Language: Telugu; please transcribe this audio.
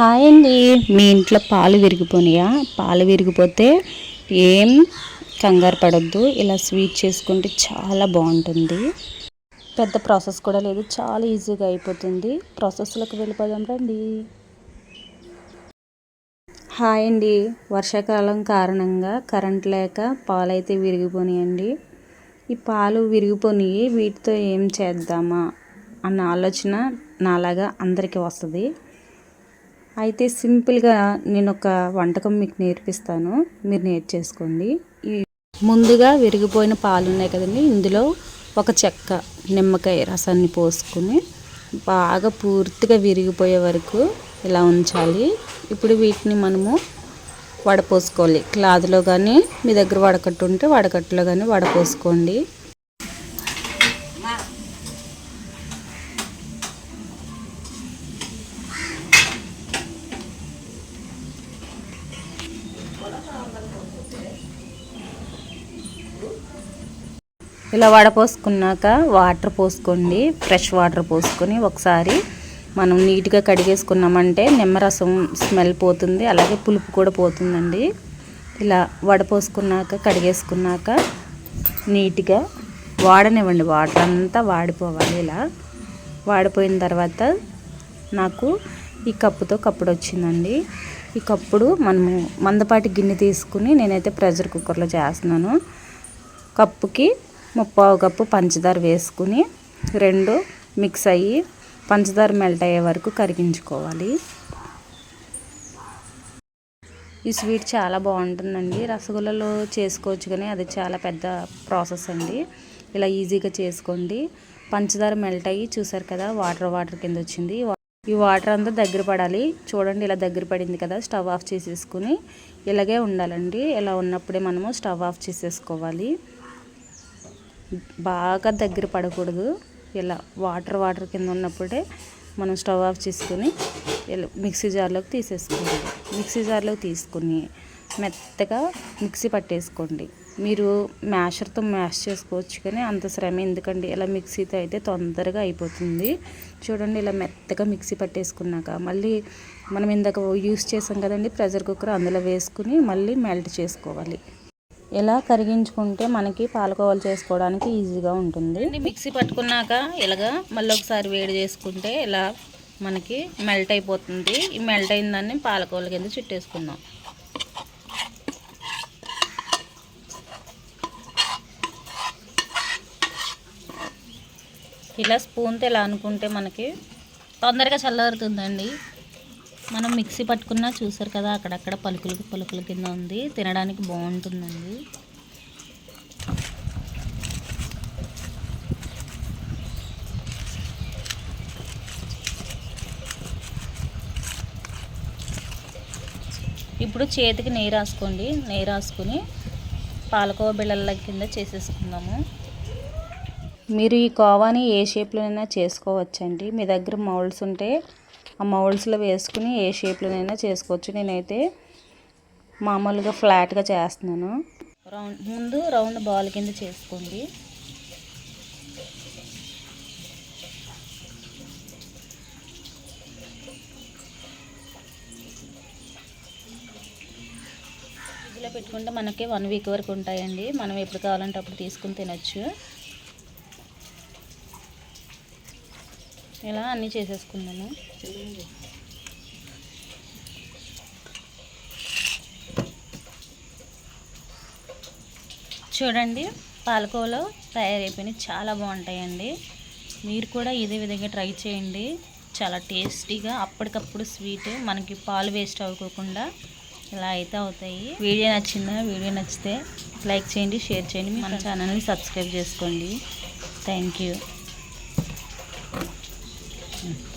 హాయ్ అండి. మీ ఇంట్లో పాలు విరిగిపోయినాయా పాలు విరిగిపోతే ఏం కంగారు పడద్దు. ఇలా స్వీట్ చేసుకుంటే చాలా బాగుంటుంది. పెద్ద ప్రాసెస్ కూడా లేదు. చాలా ఈజీగా అయిపోతుంది. ప్రాసెస్లోకి వెళ్ళిపోదాం రండి. హాయ్ అండి. వర్షాకాలం కారణంగా కరెంట్ లేక పాలు అయితే విరిగిపోయినాయండి ఈ పాలు విరిగిపోయి వీటితో ఏం చేద్దామా? అన్న ఆలోచన నాలాగా అందరికీ వస్తుంది. అయితే సింపుల్గా నేను ఒక వంటకం మీకు నేర్పిస్తాను. మీరు నేర్చేసుకోండి. ఈ ముందుగా విరిగిపోయిన పాలు ఉన్నాయి కదండి ఇందులో ఒక చెక్క నిమ్మకాయ రసాన్ని పోసుకుని బాగా పూర్తిగా విరిగిపోయే వరకు ఇలా ఉంచాలి. ఇప్పుడు వీటిని మనము వడపోసుకోవాలి. క్లాత్లో కానీ మీ దగ్గర వడకట్టు ఉంటే వడకట్టులో కానీ వడపోసుకోండి. ఇలా వడపోసుకున్నాక వాటర్ పోసుకోండి ఫ్రెష్ వాటర్ పోసుకొని ఒకసారి మనం నీట్గా కడిగేసుకున్నామంటే నిమ్మరసం స్మెల్ పోతుంది అలాగే పులుపు కూడా పోతుందండి. ఇలా వడపోసుకున్నాక కడిగేసుకున్నాక నీట్గా వాడనివ్వండి వాటర్ అంతా వాడిపోవాలి ఇలా. వాడిపోయిన తర్వాత నాకు ఈ కప్పుతో కప్పుడు వచ్చిందండి. ఈ కప్పుడు మనము మందపాటి గిన్నె తీసుకుని నేనైతే ప్రెషర్ కుక్కర్లో చేస్తున్నాను. కప్పుకి ముప్పావు కప్పు పంచదార వేసుకుని రెండు మిక్స్ అయ్యి పంచదార మెల్ట్ అయ్యే వరకు కరిగించుకోవాలి. ఈ స్వీట్ చాలా బాగుంటుందండి. రసగుల్లలో చేసుకోవచ్చు కానీ అది చాలా పెద్ద ప్రాసెస్ అండి. ఇలా ఈజీగా చేసుకోండి. పంచదార మెల్ట్ అయ్యి చూసారు కదా వాటర్ వాటర్ కింద వచ్చింది. ఈ వాటర్ అంతా దగ్గర పడాలి. చూడండి ఇలా దగ్గర పడింది కదా స్టవ్ ఆఫ్ చేసేసుకుని ఇలాగే ఉండాలండి. ఇలా ఉన్నప్పుడే మనము స్టవ్ ఆఫ్ చేసేసుకోవాలి. బాగా దగ్గర పడకూడదు. ఇలా వాటర్ వాటర్ కింద ఉన్నప్పుడే మనం స్టవ్ ఆఫ్ చేసుకుని ఇలా మిక్సీ జార్లోకి తీసేసుకోండి. మిక్సీ జార్లోకి తీసుకుని మెత్తగా మిక్సీ పట్టేసుకోండి. మీరు మ్యాషర్తో మ్యాష్ చేసుకోవచ్చు కానీ అంత శ్రమ ఎందుకండి? ఇలా మిక్సీతో అయితే తొందరగా అయిపోతుంది. చూడండి ఇలా మెత్తగా మిక్సీ పట్టేసుకున్నాక మళ్ళీ మనం ఇందాక యూస్ చేసాం కదండి ప్రెషర్ కుక్కర్ అందులో వేసుకుని మళ్ళీ మెల్ట్ చేసుకోవాలి. ఇలా కరిగించుకుంటే మనకి పాలకోవాలు చేసుకోవడానికి ఈజీగా ఉంటుంది. మిక్సీ పట్టుకున్నాక ఇలాగా మళ్ళీ ఒకసారి వేడి చేసుకుంటే ఇలా మనకి మెల్ట్ అయిపోతుంది. ఈ మెల్ట్ అయిన దాన్ని పాలకోవాల కింద చుట్టేసుకుందాం. ఇలా స్పూన్తో ఇలా అనుకుంటే మనకి తొందరగా చల్లారుతుందండి. మనం మిక్సీ పట్టుకున్నా చూసారు కదా అక్కడక్కడ పలుకులకి పలుకుల కింద ఉంది. తినడానికి బాగుంటుందండి. ఇప్పుడు చేతికి నెయ్యి రాసుకోండి. నెయ్యి రాసుకుని పాలకోవ బిళ్ళల కింద చేసేసుకుందాము. మీరు ఈ కోవాని ఏ షేప్లోనైనా చేసుకోవచ్చండి. మీ దగ్గర మౌల్డ్స్ ఉంటే ఆ మౌల్డ్స్లో వేసుకుని ఏ షేప్లోనైనా చేసుకోవచ్చు. నేనైతే మామూలుగా ఫ్లాట్గా చేస్తున్నాను. రౌండ్ ముందు రౌండ్ బాల్ కింద చేసుకోండి. ఫ్రిడ్జ్లో పెట్టుకుంటే మనకి వన్ వీక్ వరకు ఉంటాయండి. మనం ఎప్పుడు కావాలంటే అప్పుడు తీసుకుని తినచ్చు. ఇలా అన్నీ చేసేసుకున్నాను. చూడండి పాలకోవలో తయారైపోయినాయి చాలా బాగుంటాయండి. మీరు కూడా ఇదే విధంగా ట్రై చేయండి. చాలా టేస్టీగా అప్పటికప్పుడు స్వీట్ మనకి పాలు వేస్ట్ అవ్వకుండా ఇలా అయితే అవుతాయి. వీడియో నచ్చిందా? వీడియో నచ్చితే లైక్ చేయండి షేర్ చేయండి. మన ఛానల్ని సబ్స్క్రైబ్ చేసుకోండి. Thank you. Mm-hmm.